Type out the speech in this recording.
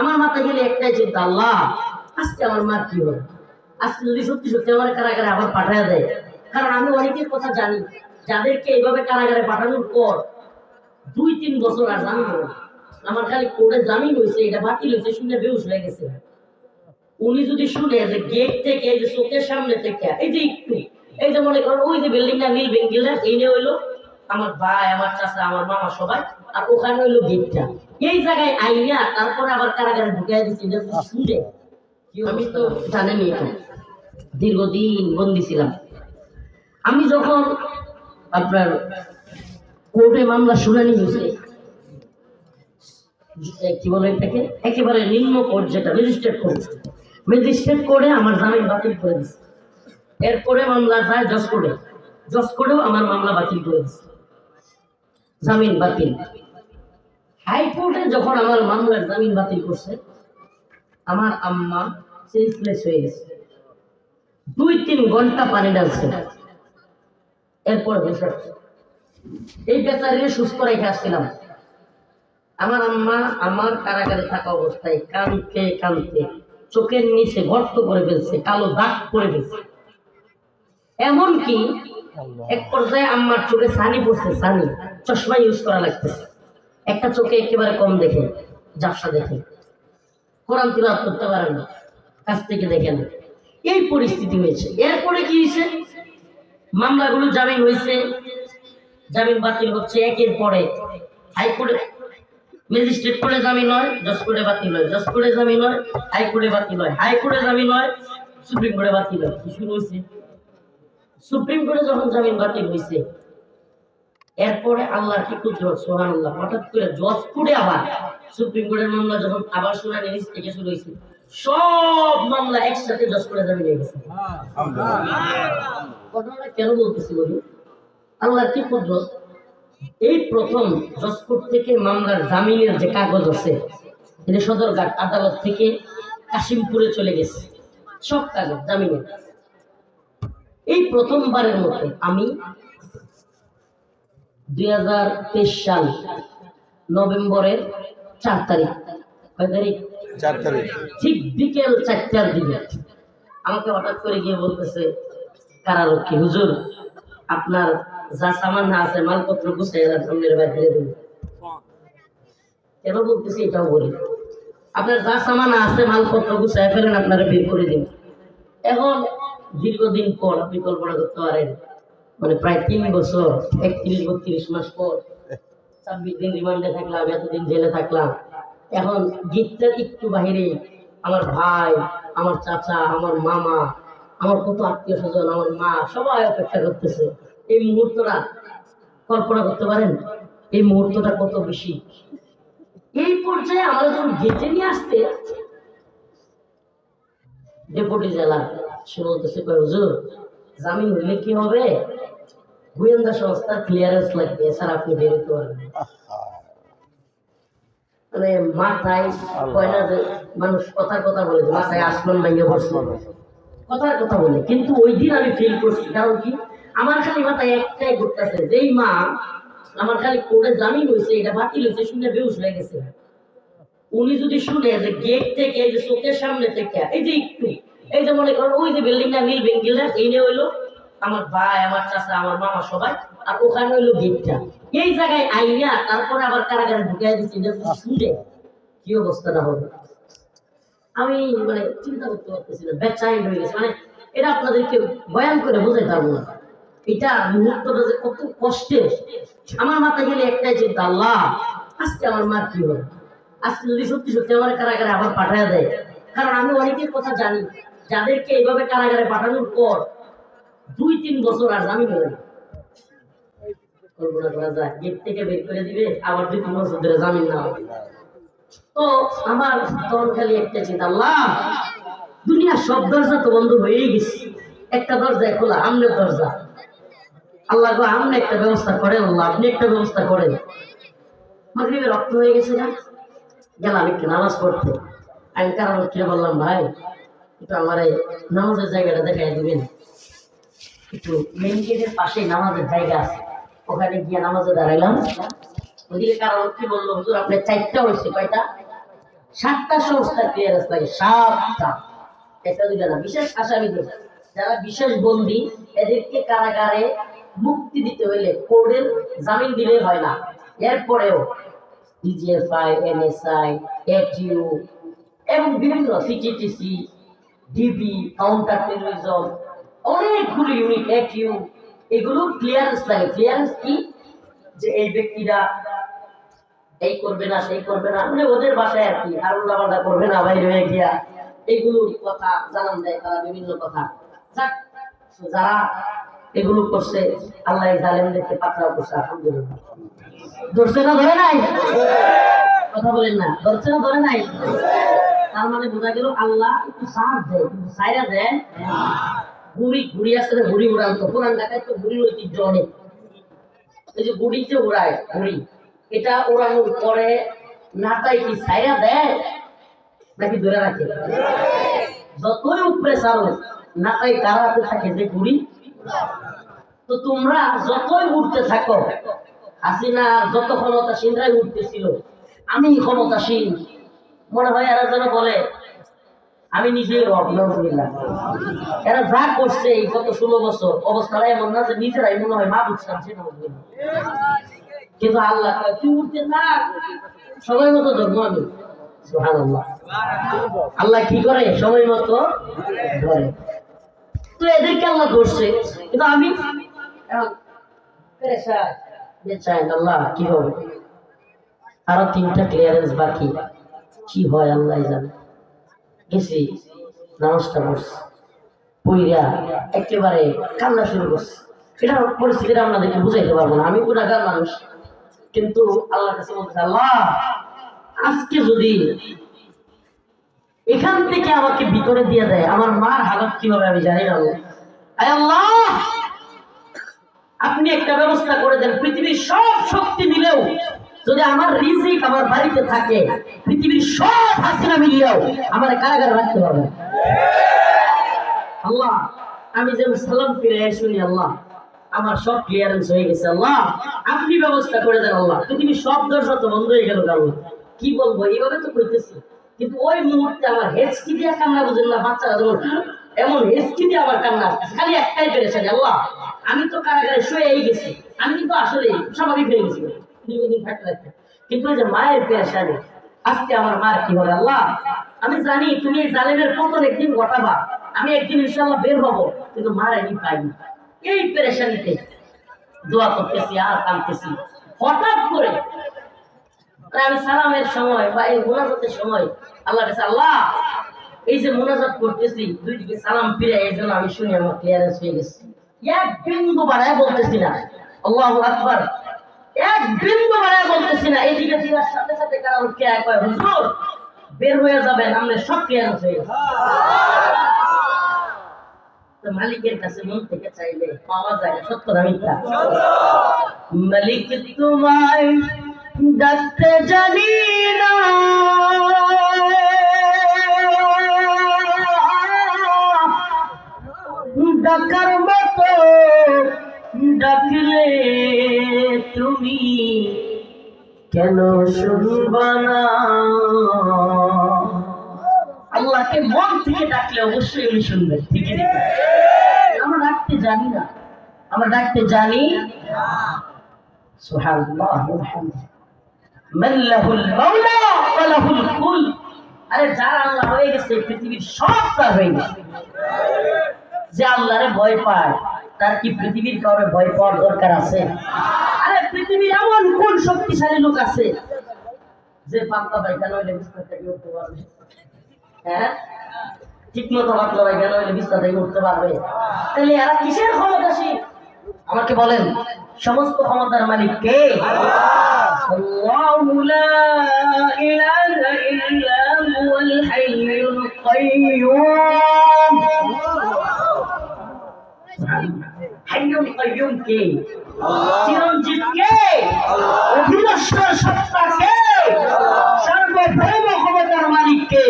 আমার মাথায় গেলে একটাই চিন্তা আল্লাহ, আজকে আমার মার কি হবে আজকে সত্যি সত্যি আমার কারাগারে আবার পাঠায় দেয়, কারণ আমি অনেকের কথা জানি, যাদেরকে এইভাবে কারাগারে পাঠানোর পর দুই, তিন বছর আর জামিন হলো না। আমার খালি কোর্টে জামিন হয়েছে, এটা বাতিল হয়েছে, শুনে বেউস হয়ে গেছে উনি যদি শুনে যে গেট থেকে এই যে চোখের সামনে থেকে, এই যে একটু, এই যে মনে করেন, ওই যে বিল্ডিং বিল্ডিংটা নীল বেঙ্গিলটা এই নিয়ে হইল, আমার ভাই, আমার চাচা, আমার মামা সবাই আর ওখানে হইল গেটটা এই জায়গায় আইনা তারপরে আবার কারাগারে ঢুকাই দিচ্ছে শুনে আমি তো জানেনি দীর্ঘদিন বন্দি ছিলাম। আমি যখন আপনার কোর্টে মামলা শুনানি হয়েছে কি বলে এটাকে? একেবারে নিম্ন কোর্ট যেটা ম্যাজিস্ট্রেট কোর্ট ম্যাজিস্ট্রেট কোর্টে আমার জামিন বাতিল করে দিচ্ছে এরপরে মামলা যায় জজ কোর্টে জজ কোর্টেও আমার মামলা বাতিল করে দিচ্ছে জামিন বাতিল। হাইকোর্টে যখন আমার মামলার জামিন বাতিল করছে, আমার আম্মা সেন্সলেস হয়ে গেছে। দুই তিন ঘণ্টা পানি ডালছে এরপর আছে। এই বেচারিকে সুস্থ রেখে আসছিলাম। আমার আম্মা আমার কারাগারে থাকা অবস্থায় কানতে কানতে চোখের নিচে গর্ত করে ফেলছে, কালো দাগ করে ফেলছে এমনকি এক পর্যায়ে আম্মার চোখে সানি পড়ছে, সানি। চশমা ইউজ করা লাগতেছে। একটা চোখে একেবারে কম দেখে জাফসা দেখে কোরআন তিলাওয়াত করতে পারে না, কাছ থেকে দেখে না এই পরিস্থিতি হয়েছে। এরপরে কি হয়েছে? মামলাগুলো জামিন হয়েছে। জামিন বাতিল হচ্ছে একের পরে হাইকোর্টে ম্যাজিস্ট্রেট করে জামিন হয়, জজ কোর্টে বাতিল হয়। জজ কোর্টে জামিন হয়, হাইকোর্টে বাতিল হয়। হাইকোর্টে জামিন হয়, সুপ্রিম কোর্টে বাতিল হয়। কি শুরু হয়েছে? সুপ্রিম কোর্টে যখন জামিন বাতিল হয়েছে এরপরে আল্লাহ কি কুদরত সোহান আল্লাহ হঠাৎ করে জজ কোর্টে আবার সুপ্রিম কোর্টের মামলা যখন আবার শুনানি থেকে শুরু হয়েছে সব মামলা একসাথে জজ কোর্টে জামিন হয়ে গেছে। ঘটনাটা কেন বলতেছি বলি আল্লাহর কি কুদরত? এই প্রথম জজকোর্ট থেকে মামলার জামিনের যে কাগজ আছে এটা সদরঘাট আদালত থেকে কাশিমপুরে চলে গেছে। সব কাগজ জামিনের। এই প্রথমবারের মধ্যে আমি দুই হাজার তেইশ সাল নভেম্বরের চার তারিখ। কয় তারিখ? চার তারিখ। ঠিক বিকেল চারটার দিকে। আমাকে হঠাৎ করে গিয়ে বলতেছে কারারক্ষী হুজুর আপনার যা সামান আছে মালপত্র গুছিয়ে সামনের বাইরে দিন কেন বলতেছি এটাও বলি। আপনার যা সামান আছে মালপত্র গুছিয়ে ফেলেন আপনারা বের করে দিন। এখন দীর্ঘদিন পর আপনি কল্পনা করতে পারেন মানে প্রায় তিন বছর একত্রিশ বত্রিশ মাস পর ছাব্বিশ দিন রিমান্ডে থাকলাম, এতদিন জেলে থাকলাম। এখন গেটটার একটু বাহিরে আমার ভাই, আমার চাচা, আমার মামা, আমার কত আত্মীয় স্বজন, আমার মা সবাই অপেক্ষা করতেছে। এই মুহূর্তটা কল্পনা করতে পারেন? এই মুহূর্তটা কত বেশি? এই পর্যায়ে আমরা যখন গেটে নিয়ে আসতে ডেপুটি জেলা, সে বলতেছে হুজুর জামিন হইলে কি হবে? গোয়েন্দা সংস্থার ক্লিয়ারেন্স লাগবে এছাড়া আপনি বেরোতে পারবেন মানে মাথায় কয় না যে মানুষ কথার কথা বলে মাথায় আসমান বসছে কথার কথা বলে কিন্তু ওই দিন আমি ফিল করছি। কারণ কি? আমার খালি মাথায় একটাই ঘুরতেছে যেই মা আমার খালি কোর্টে জামিন হয়েছে এটা বাতিল হয়েছে শুনে বেউস হয়ে গেছে। উনি যদি শুনে যে গেট থেকে এই যে চোখের সামনে থেকে এই যে একটু এই যে মনে করেন ওই যে বিল্ডিংটা নীল বেঙ্গিলটা এই নিয়ে হইল আমার ভাই, আমার চাচা, আমার মামা সবাই, আর ওখানে হইল গেটটা। এই জায়গায় আইনা তারপরে আবার কারাগারে ঢুকাই দিচ্ছে শুনে কি অবস্থাটা হবে? আমি মানে চিন্তা করতে পারতেছি না, বেচাইন হয়ে গেছে। মানে এটা আপনাদেরকে বয়ান করে বোঝাইতে পারব না। এটা মুহূর্তটা যে কত কষ্টের। আমার মাথায় গেলে একটাই চিন্তা, আল্লাহ, আজকে আমার মার কি হবে? আজকে যদি সত্যি সত্যি আমার কারাগারে আবার পাঠায় দেয়। কারণ আমি অনেকের কথা জানি যাদেরকে এইভাবে কারাগারে পাঠানোর পর দুই, তিন বছর আর জামিন না। কল্পনা করা যায়, গেট থেকে বের করে দিবে, আবার দুই, তিন বছর ধরে জামিন না হবে। তো আমার তখন খালি একটা চিন্তা, আল্লাহ সব দরজা তো বন্ধ গেছে। একটা দরজায় খোলা, আমনের দরজা। আল্লাহ গো আপনি একটা ব্যবস্থা করেন, আল্লাহ, আপনি একটা ব্যবস্থা করেন। মাগরিবে রক্ত হয়ে গেছে না? গেলাম একটু নামাজ পড়তে। আমি কারণ কি বললাম ভাই? একটু আমার এই নামাজের জায়গাটা দেখাই দিবেন। একটু গেটের পাশে নামাজের জায়গা আছে। ওখানে গিয়ে নামাজে দাঁড়াইলাম। ওদিকে কারণ কি বলল, হুজুর, আপনার চারটা হয়েছে কয়টা? সাতটা সংস্থা সাতটা। দুইটা না, বিশেষ যারা বিশেষ বন্দী, এদেরকে কারাগারে মুক্তি দিতে হইলে কোর্টের জামিন দিলে হয় না। এরপরেও ডিজিএফআই এনএসআই এটিউ এবং বিভিন্ন সিটিটিসি ডিবি কাউন্টার টেরোরিজম অনেকগুলো ইউনিট এটিউ এগুলো ক্লিয়ারেন্স লাগে। ক্লিয়ারেন্স কি? যে এই ব্যক্তিরা এই করবে না সেই করবে না। মানে ওদের বাসায় আর কি আর উল্লাপাল্টা করবে না বাইরে হয়ে গিয়া। এইগুলো কথা জানান দেয় তারা বিভিন্ন কথা। যাক, যারা এগুলো করছে আল্লাহ এই জালেমদেরকে পাকড়াও করছে আলহামদুলিল্লাহ। ধরছে না ধরে নাই? কথা বলেন না ধরছে না ধরে নাই? তার মানে বোঝা গেল আল্লাহ একটু সার দেয় ঘুড়ি ঘুড়ি আসলে ঘুড়ি উড়ান তো পুরান ঢাকায় তো ঘুড়ির ঐতিহ্য অনেক। এই যে যে উড়ায় গুড়ি এটা পরে কি দেয়? নাকি ধরে রাখে? যতই উপরে ছাড়ো নাটাই কারাতে থাকে যে গুড়ি তো তোমরা যতই উঠতে থাকো হাসিনা যত ক্ষমতাসীনরাই উঠতেছিল আমি ক্ষমতাসীন। মনে হয় এরা যেন বলে, আমি নিজেই এরা যা করছে এই গত ষোলো বছর, অবস্থাটা এমন না যে নিজেরাই মনে হয় মা বুঝতাম সে কিন্তু আল্লাহ তুই উঠতে থাক সময় মতো ধরবো আমি আল্লাহ কি করে? সময় মতো তো এদেরকে আল্লাহ করছে, কিন্তু আমি আল্লাহ কি হবে? আরও তিনটা ক্লিয়ারেন্স বাকি। কি হয়, আল্লাহ জানে। গেছি, নামাজটা পড়ছি। পইরা একেবারে কান্না শুরু করছে। এটা আপনাদেরকে বুঝাইতে পারব না। আমি গুণাগার মানুষ, কিন্তু কাছে বলছে আল্লাহ, আজকে যদি এখান থেকে আমাকে ভিতরে দিয়ে দেয়, আমার মার হালত কি হবে আমি জানি না আল্লাহ, আপনি একটা ব্যবস্থা করে দেন, পৃথিবীর সব শক্তি মিলেও যদি আমার রিজিক আমার বাড়িতে থাকে, পৃথিবীর সব হাসিনা মিলিয়েও আমার কারাগারে রাখতে পারবে আল্লাহ, আমি যেন সালাম ফিরে শুনি, আল্লাহ, আমার সব ক্লিয়ারেন্স হয়ে গেছে, আল্লাহ, আপনি ব্যবস্থা করে দেন, আল্লাহ, পৃথিবীর সব দর্শক বন্ধ হয়ে গেল আল্লাহ। কি বলব, এইভাবে তো করতেছি। কিন্তু ওই মুহূর্তে আমার হেঁচকি দিয়ে কান্না বুঝেন না, বাচ্চারা যখন এমন হেঁচকি দিয়ে আমার কান্না আসতেছে, খালি একটাই পেরেছে আল্লাহ, আমি তো কারাগারে শুয়েই গেছি, আমি কিন্তু আসলে স্বাভাবিক হয়ে গেছি। কিন্তু যে মায়ের আজকে আমার মার কি আল্লাহ? আমি জানি তুমি এই জালেমের পতন একদিন ঘটাবা, আমি একদিন ইনশাল্লাহ বের হব, কিন্তু মার আমি পাইনি। এই পেরেশানিতে দোয়া করতেছি, আর কাঁদতেছি। হঠাৎ করে আমি সালামের সময় বা এই মোনাজাতের সময় আল্লাহ কাছে আল্লাহ, এই যে মোনাজাত করতেছি, দুই দিকে সালাম ফিরে এই জন্য আমি শুনি আমার ক্লিয়ারেন্স হয়ে গেছে। এক বিন্দু বাড়ায় বলতেছি না। আল্লাহ আকবার। এক বিন্দু বাড়ায় বলতেছি না এইদিকে ফিরার সাথে সাথে কারণ কে এক কয় হুজুর, বের হয়ে যাবেন, আমরা সব ক্লিয়ারেন্স হয়ে গেছে। তো মালিকের কাছে মন থেকে চাইলে পাওয়া যায় সত্য না মিথ্যা? মালিক তোমায় ডাকতে জানি না। ডাকার মতো ডাকলে তুমি কেন না আল্লাহকে মন থেকে ডাকলে অবশ্যই উনি শুনবেন ঠিক আমরা ডাকতে জানি না। আমরা ডাকতে জানি আরে আল্লাহ হয়ে পৃথিবীর হয়ে যে আল্লাহরে ভয় পায়। তার কি পৃথিবীর কারণে ভয় পাওয়ার দরকার আছে? আরে পৃথিবীর এমন কোন শক্তিশালী লোক আছে যে পাতলা পায়খানা হইলে উঠতে পারবে? হ্যাঁ? ঠিক মতো হইলে থেকে উঠতে পারবে। তাহলে এরা কিসের ক্ষমতাসীন আমাকে বলেন, সমস্ত ক্ষমতার মালিক কে? আল্লাহু লা ইলাহা ইল্লা হুয়াল কাইয়্যুম। হাইয়ুল কাইয়ুম কে চিরঞ্জীব কে অভিনশ্বর সত্তা কে সর্বভৌম ক্ষমতার মালিক কে